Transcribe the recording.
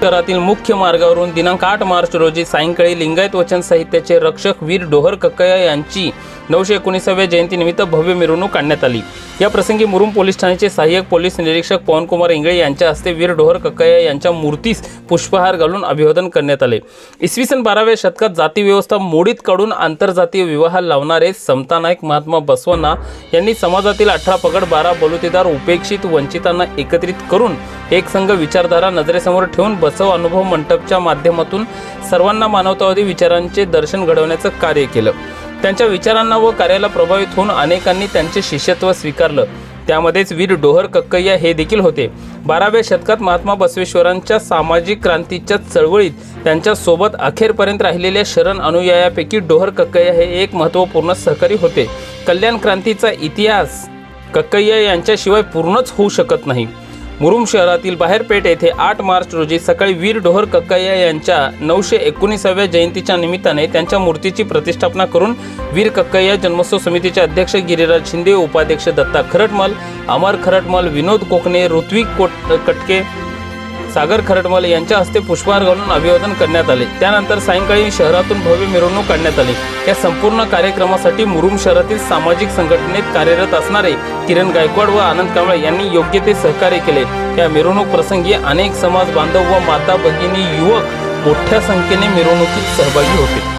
शहरातील मुख्य मार्गावरून दिनांक आठ मार्च रोजी सायंकाळी लिंगायत वचन साहित्याचे रक्षक वीर डोहर कक्कया यांची नऊशे एकोणीसाव्या जयंतीनिमित्त भव्य मिरवणूक काढण्यात आली. या प्रसंगी मुरुम पोलीस ठाण्याचे सहाय्यक पोलीस निरीक्षक पवनकुमार इंगळे यांच्या हस्ते वीर डोहर कक्कया यांच्या मूर्तीस पुष्पहार घालून अभिवादन करण्यात आले. इसवी सन बाराव्या शतकात जाती व्यवस्था मोडीत काढून आंतरजातीय विवाह लावणारे समता नायक महात्मा बसवन्ना यांनी समाजातील अठरा पगड बारा बलुतेदार उपेक्षित वंचितांना एकत्रित करून एक संघ विचारधारा नजरेसमोर ठेवून बसव अनुभव मंडपच्या माध्यमातून सर्वांना मानवतावादी विचारांचे दर्शन घडवण्याचं कार्य केलं. त्यांच्या विचारांना व कार्याला प्रभावित होऊन अनेकांनी त्यांचे शिष्यत्व स्वीकारलं. त्यामध्येच वीर डोहर कक्कय्या हे देखील होते. बाराव्या शतकात महात्मा बसवेश्वरांच्या सामाजिक क्रांतीच्या चळवळीत त्यांच्यासोबत अखेरपर्यंत राहिलेल्या शरण अनुयायापैकी डोहर कक्कय्या हे एक महत्त्वपूर्ण सहकारी होते. कल्याण क्रांतीचा इतिहास कक्कय्या यांच्याशिवाय पूर्णच होऊ शकत नाही. मुरुम शहरातील बाहेरपेठ येथे आठ मार्च रोजी सकाळी वीर डोहर कक्कय्या यांच्या नऊशे एकोणीसाव्या जयंतीच्या निमित्ताने त्यांच्या मूर्तीची प्रतिष्ठापना करून वीर कक्कय्या जन्मोत्सव समितीचे अध्यक्ष गिरिराज शिंदे उपाध्यक्ष दत्ता खरटमल अमर खरटमल विनोद कोकणे ऋत्विक कोट कटके सागर खरटमल यांच्या हस्ते पुष्पहार घालून अभिवादन करण्यात आले. त्यानंतर सायंकाळी शहरातून भव्य मिरवणूक काढण्यात आली. या संपूर्ण कार्यक्रमासाठी मुरुम शहरातील सामाजिक संघटनेत कार्यरत असणारे किरण गायकवाड व आनंद कांबळे यांनी योग्य ते सहकार्य केले. या मिरवणूक प्रसंगी अनेक समाज बांधव व माता भगिनी युवक मोठ्या संख्येने मिरवणुकीत सहभागी होते.